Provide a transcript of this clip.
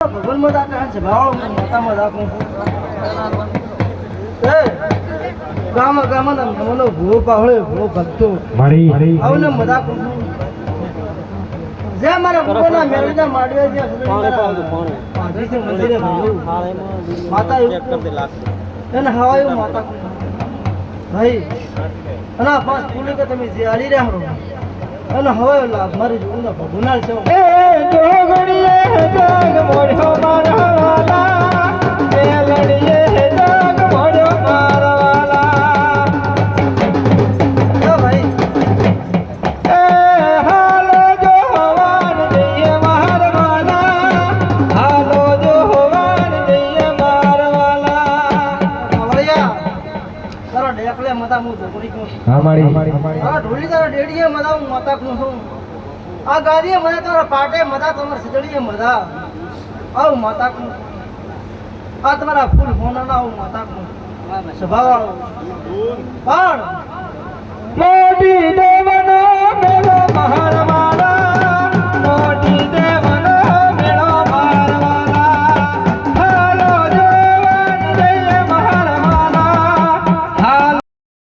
ભગવાનમાં દાખલા છે ભાવ માતામાં દાખલું એ ગામ ગામ ના મનો ભૂ પાહળે ભૂ ભક્તો. મારી આવને મજાક જે મારા ભૂના મેળવીના માંડવે જે પાંત્રીસથી મંદિરે ભર્યું. માતા એવું એને હવા માતા. ભાઈ અને આ પાંચ ફૂલે કે તમે જે રહ્યા હો અને હવે લાભ મારી જોડે ભગવાન છે એ આ ગાદીએ મદા તારા પાટે મજા તમારા સજડીએ મદા આવું માતા કહું છું. આ તમારા ફૂલ હોનાના આવું માતા સ્વભાવ વાળો પણ